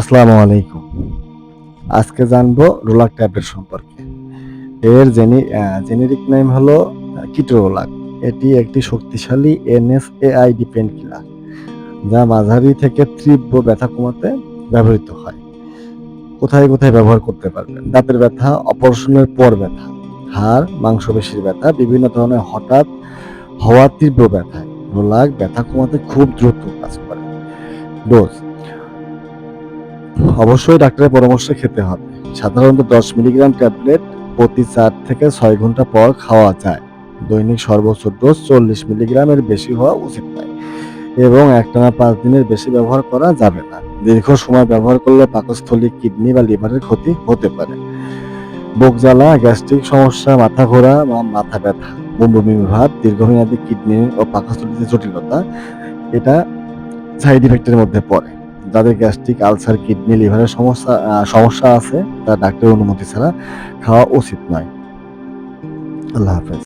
আসসালামু আলাইকুম। আজকে জানব রোলাক ট্যাবলেট সম্পর্কে। এর জেনি জেনেরিক নেম হলো কিটোরোলাক এটি একটি শক্তিশালী এনএসএআইডি পেন কিলার, যা মাঝারি থেকে তীব্র ব্যথা কমাতে ব্যবহৃত হয়। কোথায় কোথায় ব্যবহার করতে পারবেন? দাঁতের ব্যথা, অপারেশনের পর ব্যথা হাড় মাংসপেশির ব্যথা, বিভিন্ন ধরনের হঠাৎ হওয়া তীব্র ব্যথায় রোলাক ব্যথা কমাতে খুব দ্রুত কাজ করে। ডোজ অবশ্যই ডাক্তারের পরামর্শে খেতে হবে। সাধারণত দশ মিলিগ্রাম ট্যাবলেট প্রতি চার থেকে ছয় ঘণ্টা পর খাওয়া যায়। দৈনিক সর্বোচ্চ ডোজ চল্লিশ মিলিগ্রামের বেশি হওয়া উচিত নয়। এবং একটানা পাঁচ দিনের বেশি ব্যবহার করা যাবে না। দীর্ঘ সময় ব্যবহার করলে পাকস্থলী, কিডনি বা লিভারের ক্ষতি হতে পারে। বুক জ্বালা, গ্যাস্ট্রিক সমস্যা, মাথা ঘোরা বা মাথা ব্যথা, বমি ভাব দীর্ঘমেয়াদী কিডনি ও পাকস্থলীতে জটিলতা, এটা সাইড ইফেক্টের মধ্যে পড়ে। যাদের গ্যাস্ট্রিক, আলসার, কিডনি, লিভারের সমস্যা সমস্যা আছে, তা ডাক্তারের অনুমতি ছাড়া খাওয়া উচিত নয়। আল্লাহ হাফেজ।